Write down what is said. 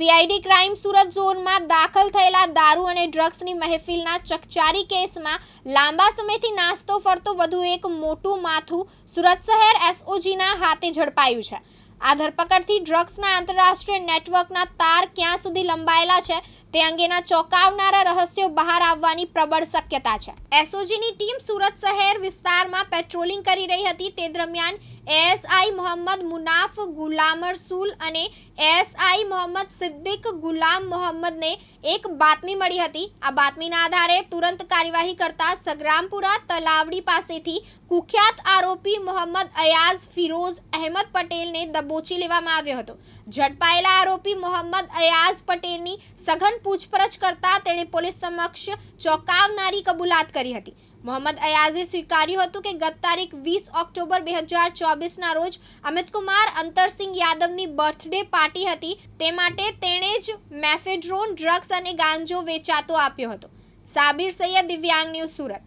CID crime Surat ઝોનમાં દાખલ થયેલા દારૂ અને ડ્રગ્સની મહેફિલના ચકચારી કેસમાં લાંબા સમયથી નાસ્તો ફરતો વધુ એક મોટું માથું સુરત શહેર એસઓજીના હાથે ઝડપાયું છે. આ ધરપકડથી ડ્રગ્સના આંતરરાષ્ટ્રીય નેટવર્કના તાર ક્યાં સુધી લંબાયેલા છે તે અંગેના ચોંકાવનારા રહસ્યો બહાર આવવાની પ્રબળ શક્યતા છે. એસઓજીની ટીમ સુરત શહેર વિસ્તારમાં પેટ્રોલિંગ કરી રહી હતી. તે દરમિયાન એએસઆઈ મોહમ્મદ મુનાફ ગુલામ રસૂલ અને એએસઆઈ મોહમ્મદ સિદ્દીક, ગુલામ મોહમ્મદને એક બાતમી મળી હતી. આ બાતમીના આધારે તુરંત કાર્યવાહી કરતા સગ્રામપુરા તલાવડી પાસેથી કુખ્યાત આરોપી મોહમ્મદ અયાઝ ફિરોઝ અહેમદ પટેલને દબોચી લેવામાં આવ્યો હતો. ઝડપાયેલા આરોપી મોહમ્મદ અયાઝ પટેલની સઘન પૂછપરછ કરતા તેણે પોલીસ સમક્ષ ચોંકાવનારી કબૂલાત કરી હતી. મોહમ્મદ અયાઝે સ્વીકાર્યું હતું કે ગત તારીખ વીસ ઓક્ટોબર બે હજાર ચોવીસના રોજ અમિતકુમાર અંતરસિંહ યાદવની બર્થડે પાર્ટી હતી. તે માટે તેણે જ મેફેડ્રોન ડ્રગ્સ અને ગાંજો વેચાતો આપ્યો હતો. સાબિર સૈયદ દિવ્યાંગ ન્યૂઝ સુરત.